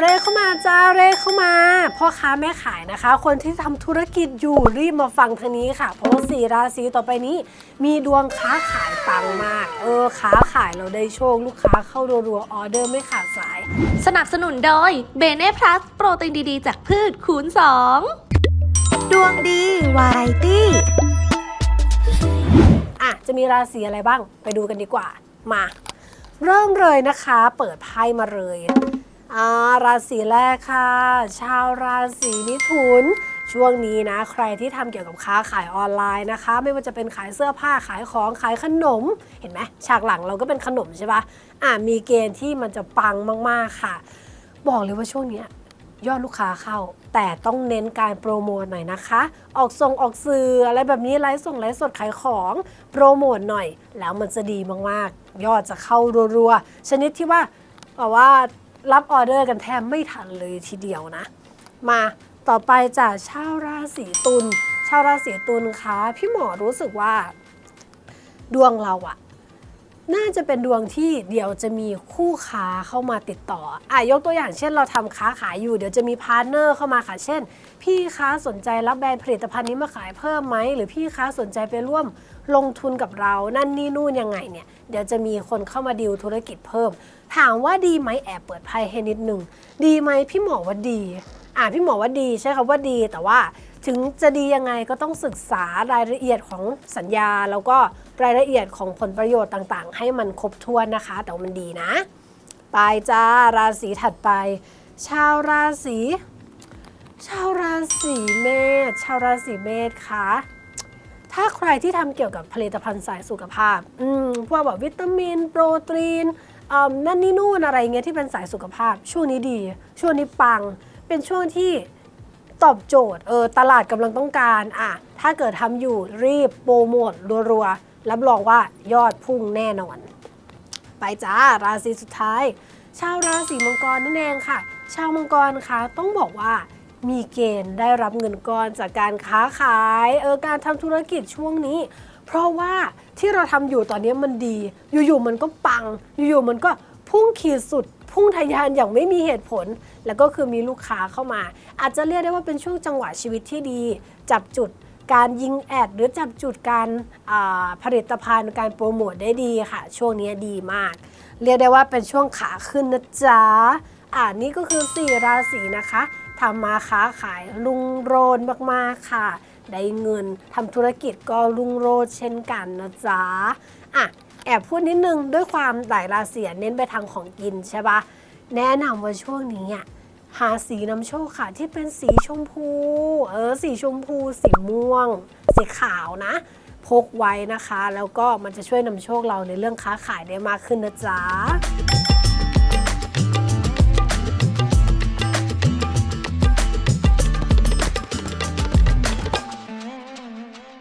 เรเข้ามาจ้าเรเข้ามาพ่อค้าแม่ขายนะคะ คนที่ทำธุรกิจอยู่รีบมาฟังทางนี้ค่ะ เพราะว่าสี่ราศีต่อไปนี้ มีดวงค้าขายปังมาก เออค้าขายเราได้โชค ลูกค้าเข้ารัวๆออเดอร์ไม่ขาดสาย สนับสนุนโดยเบเน่พลัสโปรตีนดีๆ จากพืชคูณ 2 ดวงดีวาไรตี้อะจะมีราศีอะไรบ้างไปดูกันดีกว่ามา เริ่มเลยนะคะ เปิดไพ่มาเลย อ่าราศีแรกค่ะ ชาวราศีมิถุน ช่วงนี้นะ ใครที่ทำเกี่ยวกับค้าขายออนไลน์นะคะ ไม่ว่าจะเป็นขายเสื้อผ้าขายของขายขนม เห็นไหมฉากหลังเราก็เป็นขนมใช่ปะอะมีเกณฑ์ที่มันจะปังมากๆค่ะ บอกเลยว่าช่วงนี้ยยอดลูกค้าเข้า แต่ต้องเน้นการโปรโมทหน่อยนะคะ ออกส่งออกสื่ออะไรแบบนี้ไลฟ์ส่งไลฟ์สดขายของโปรโมทหน่อย แล้วมันจะดีมากๆ ยอดจะเข้ารัวๆ ชนิดที่ว่าแบบว่า รับออเดอร์กันแทบไม่ทันเลยทีเดียวนะ มาต่อไปจากชาวราศีตุลชาวราศีตุลคะพี่หมอรู้สึกว่า ดวงเราอะ น่าจะเป็นดวงที่เดี๋ยวจะมีคู่ค้าเข้ามาติดต่ออะยกตัวอย่างเช่นเราทำค้าขายอยู่ เดี๋ยวจะมีพาร์ทเนอร์เข้ามาค่ะ เช่น พี่ค้าสนใจรับแบรนด์ผลิตภัณฑ์นี้มาขายเพิ่มไหม หรือพี่ค้าสนใจไปร่วมลงทุนกับเรา นั่นนี่นู่นยังไงเนี่ย เดี๋ยวจะมีคนเข้ามาดีลธุรกิจเพิ่ม ถามว่าดีไหมแอบเปิดไพ่ให้นิดนึง ดีไหมพี่หมอว่าดี อะพี่หมอว่าดีใช่คำว่าดีแต่ว่า ถึงจะดียังไงก็ต้องศึกษารายละเอียดของสัญญา แล้วก็รายละเอียดของผลประโยชน์ต่างๆ ให้มันครบถ้วนนะคะ แต่ว่ามันดีนะ ไปจ้าราศีถัดไป ชาวราศีชาวราศีเมษชาวราศีเมษคะถ้าใครที่ทำเกี่ยวกับผลิตภัณฑ์สายสุขภาพอืมพวกแบบวิตามิน โปรตีนอ่านั่นนี่นู่นอะไรเงี้ยที่เป็นสายสุขภาพ ช่วงนี้ดี ช่วงนี้ปัง เป็นช่วงที่ ตอบโจทย์เออตลาดกำลังต้องการอะถ้าเกิดทำอยู่รีบโปรโมทรัวๆรับรองว่ายอดพุ่งแน่นอน ไปจ้าราศีสุดท้าย ชาวราศีมังกรนั่นเองค่ะ ชาวมังกรคะต้องบอกว่ามีเกณฑ์ได้รับเงินก้อนจากการค้าขายเออการทำธุรกิจช่วงนี้ เพราะว่าที่เราทำอยู่ตอนนี้มันดี อยู่ๆมันก็ปัง อยู่ๆมันก็ พุ่งขีดสุด พุ่งทะยานอย่างไม่มีเหตุผล แล้วก็คือมีลูกค้าเข้ามา อาจจะเรียกได้ว่าเป็นช่วงจังหวะชีวิตที่ดี จับจุดการยิงแอดหรือจับจุดการผลิตภัณฑ์การโปรโมทได้ดีค่ะ ช่วงนี้ดีมาก เรียกได้ว่าเป็นช่วงขาขึ้นนะจ๊ะอ่านี่ก็คือ 4 ราศีนะคะทำมาค้าขายรุ่งโรนมากๆค่ะ ได้เงินทำธุรกิจก็รุ่งโรนเช่นกันนะจ๊ะอะ แอบพูดนิดนึงด้วยความหลายราศีเน้นไปทางของกินใช่ปะแนะนำว่าช่วงนี้อะหาสีน้ำโชคค่ะที่เป็นสีชมพู เออสีชมพู สีม่วง สีขาวนะ พกไว้นะคะ แล้วก็มันจะช่วยนำโชคเราในเรื่องค้าขายได้มากขึ้นนะจ๊ะ